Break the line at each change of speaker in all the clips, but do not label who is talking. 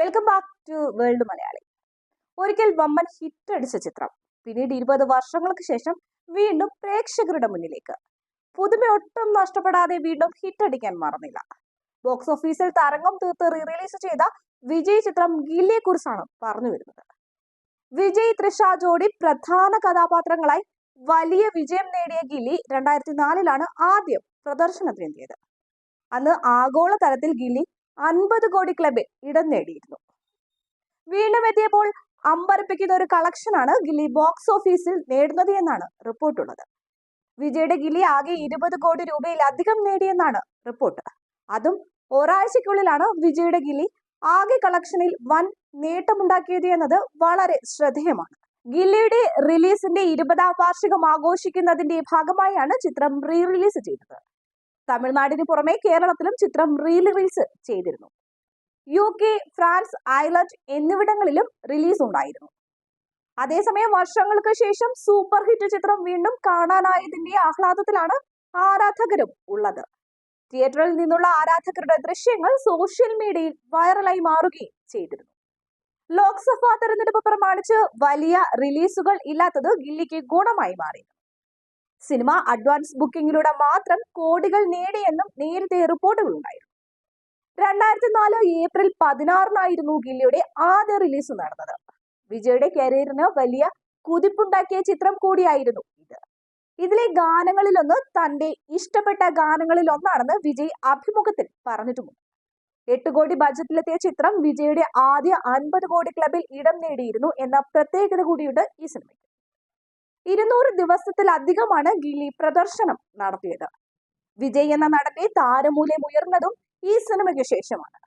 Welcome back to world Malayali ഒരിക്കൽ വമ്പൻ hit അടിച്ച ചിത്രം. പിന്നീട് ഇരുപത് വർഷങ്ങൾക്ക് ശേഷം വീണ്ടും പ്രേക്ഷകരുടെ മുന്നിലേക്ക്. പുതുമ ഒട്ടും നഷ്ടപ്പെടാതെ വീണ്ടും ഹിറ്റ് അടിക്കാൻ മറന്നില്ല. ബോക്സ് ഓഫീസിൽ തരംഗം തീർത്ത് റീറിലീസ് ചെയ്ത വിജയ് ചിത്രം ഗില്ലിയെ കുറിച്ചാണ് പറഞ്ഞു വരുന്നത്. വിജയ് തൃഷ ജോഡി പ്രധാന കഥാപാത്രങ്ങളായി വലിയ വിജയം നേടിയ ഗില്ലി രണ്ടായിരത്തി നാലിലാണ് ആദ്യം പ്രദർശനത്തിനെത്തിയത്. അന്ന് ആഗോള തലത്തിൽ ഗില്ലി അൻപത് കോടി ക്ലബിൽ ഇടം നേടിയിരുന്നു. വീണ്ടും എത്തിയപ്പോൾ അമ്പരപ്പിക്കുന്ന ഒരു കളക്ഷനാണ് ഗില്ലി ബോക്സ് ഓഫീസിൽ നേടുന്നത് എന്നാണ് റിപ്പോർട്ടുള്ളത് വിജയുടെ ഗില്ലി ആകെ ഇരുപത് കോടി രൂപയിലധികം നേടിയെന്നാണ് റിപ്പോർട്ട് അതും ഒരാഴ്ചയ്ക്കുള്ളിലാണ് വിജയുടെ ഗില്ലി ആകെ കളക്ഷനിൽ വൻ നേട്ടമുണ്ടാക്കിയത് എന്നത് വളരെ ശ്രദ്ധേയമാണ്. ഗില്ലിയുടെ റിലീസിന്റെ ഇരുപതാം വാർഷികം ആഘോഷിക്കുന്നതിന്റെ ഭാഗമായാണ് ചിത്രം റീ റിലീസ് ചെയ്തത്. തമിഴ്നാടിന് പുറമെ കേരളത്തിലും ചിത്രം റീ റിലീസ് ചെയ്തിരുന്നു. യു കെ ഫ്രാൻസ് അയർലൻഡ് എന്നിവിടങ്ങളിലും റിലീസ് ഉണ്ടായിരുന്നു. അതേസമയം വർഷങ്ങൾക്ക് ശേഷം സൂപ്പർ ഹിറ്റ് ചിത്രം വീണ്ടും കാണാനായതിന്റെ ആഹ്ലാദത്തിലാണ് ആരാധകരും ഉള്ളത്. തിയേറ്ററിൽ നിന്നുള്ള ആരാധകരുടെ ദൃശ്യങ്ങൾ സോഷ്യൽ മീഡിയയിൽ വൈറലായി മാറുകയും ചെയ്തിരുന്നു. ലോക്സഭാ തെരഞ്ഞെടുപ്പ് പ്രമാണിച്ച് വലിയ റിലീസുകൾ ഇല്ലാത്തത് ഗില്ലിക്ക് ഗുണമായി മാറി. സിനിമ അഡ്വാൻസ് ബുക്കിംഗിലൂടെ മാത്രം കോടികൾ നേടിയെന്നും നേരത്തെ റിപ്പോർട്ടുകൾ ഉണ്ടായിരുന്നു രണ്ടായിരത്തി നാല് ഏപ്രിൽ പതിനാറിനായിരുന്നു ഗില്ലിയുടെ ആദ്യ റിലീസ് നടന്നത്. വിജയുടെ കരിയറിന് വലിയ കുതിപ്പുണ്ടാക്കിയ ചിത്രം കൂടിയായിരുന്നു ഇത്. ഇതിലെ ഗാനങ്ങളിലൊന്ന് തന്റെ ഇഷ്ടപ്പെട്ട ഗാനങ്ങളിൽ ഒന്നാണെന്ന് വിജയ് അഭിമുഖത്തിൽ പറഞ്ഞിട്ടുമുണ്ട്. എട്ട് കോടി ബജറ്റിലെത്തിയ ചിത്രം വിജയുടെ ആദ്യ അൻപത് കോടി ക്ലബിൽ ഇടം നേടിയിരുന്നു എന്ന പ്രത്യേകത കൂടിയുണ്ട് ഈ സിനിമയ്ക്ക്. ഇരുന്നൂറ് ദിവസത്തിലധികമാണ് ഗില്ലി പ്രദർശനം നടത്തിയത്. വിജയ് എന്ന നടന്റെ താരമൂല്യം ഉയർന്നതും ഈ സിനിമയ്ക്ക് ശേഷമാണ്.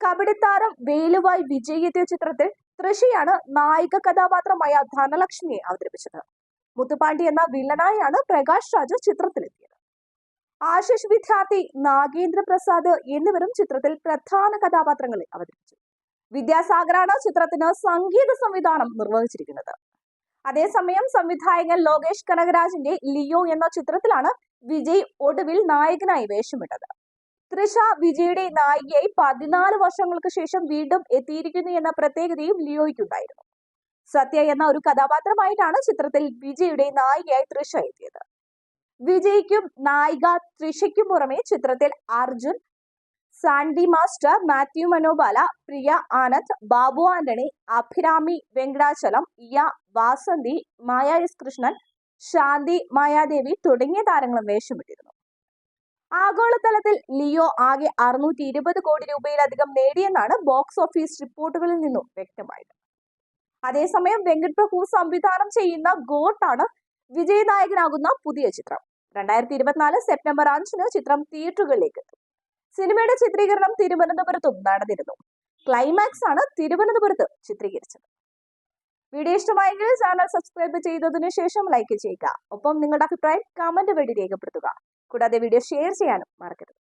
കബഡിത്താരം വേലുവായി വിജയ് എത്തിയ ചിത്രത്തിൽ തൃശിയാണ് നായിക കഥാപാത്രമായ ധനലക്ഷ്മിയെ അവതരിപ്പിച്ചത്. മുത്തുപാണ്ടി എന്ന വില്ലനായാണ് പ്രകാശ് രാജ് ചിത്രത്തിലെത്തിയത്. ആശിഷ് വിദ്യാർത്ഥി നാഗേന്ദ്ര പ്രസാദ് എന്നിവരും ചിത്രത്തിൽ പ്രധാന കഥാപാത്രങ്ങളെ അവതരിപ്പിച്ചു. വിദ്യാസാഗറാണ് ചിത്രത്തിന് സംഗീത സംവിധാനം നിർവഹിച്ചിരിക്കുന്നത്. അതേസമയം സംവിധായകൻ ലോകേഷ് കനകരാജിന്റെ ലിയോ എന്ന ചിത്രത്തിലാണ് വിജയ് ഒടുവിൽ നായകനായി വേഷമിട്ടത്. തൃഷ വിജയുടെ നായികയായി പതിനാല് വർഷങ്ങൾക്ക് ശേഷം വീണ്ടും എത്തിയിരിക്കുന്നു എന്ന പ്രത്യേകതയും ലിയോയ്ക്കുണ്ടായിരുന്നു. സത്യ എന്ന ഒരു കഥാപാത്രമായിട്ടാണ് ചിത്രത്തിൽ വിജയുടെ നായികയായി തൃഷ എത്തിയത്. വിജയ്ക്കും നായിക തൃഷയ്ക്കും പുറമെ ചിത്രത്തിൽ അർജുൻ സാൻഡി മാസ്റ്റർ മാത്യു മനോബാല പ്രിയ ആനന്ദ് ബാബു ആന്റണി അഭിരാമി വെങ്കടാചലം ഇയ വാസന്തി മായ എസ് കൃഷ്ണൻ ശാന്തി മായാദേവി തുടങ്ങിയ താരങ്ങളും വേഷമിട്ടിരുന്നു. ആഗോളതലത്തിൽ ലിയോ ആകെ അറുന്നൂറ്റി ഇരുപത് കോടി രൂപയിലധികം നേടിയെന്നാണ് ബോക്സ് ഓഫീസ് റിപ്പോർട്ടുകളിൽ നിന്നും വ്യക്തമായത്. അതേസമയം വെങ്കട് പ്രഭു സംവിധാനം ചെയ്യുന്ന ഗോട്ടാണ് വിജയനായകനാകുന്ന പുതിയ ചിത്രം. രണ്ടായിരത്തി ഇരുപത്തിനാല് സെപ്റ്റംബർ അഞ്ചിന് ചിത്രം തിയേറ്ററുകളിലേക്ക് എത്തും. സിനിമയുടെ ചിത്രീകരണം തിരുവനന്തപുരത്തും നടന്നിരുന്നു. ക്ലൈമാക്സ് ആണ് തിരുവനന്തപുരത്ത് ചിത്രീകരിച്ചത്. വീഡിയോ ഇഷ്ടമായെങ്കിൽ ചാനൽ സബ്സ്ക്രൈബ് ചെയ്തതിനു ശേഷം ലൈക്ക് ചെയ്യുക. ഒപ്പം നിങ്ങളുടെ അഭിപ്രായം കമന്റ് വഴി രേഖപ്പെടുത്തുക. കൂടാതെ വീഡിയോ ഷെയർ ചെയ്യാനും മറക്കരുത്.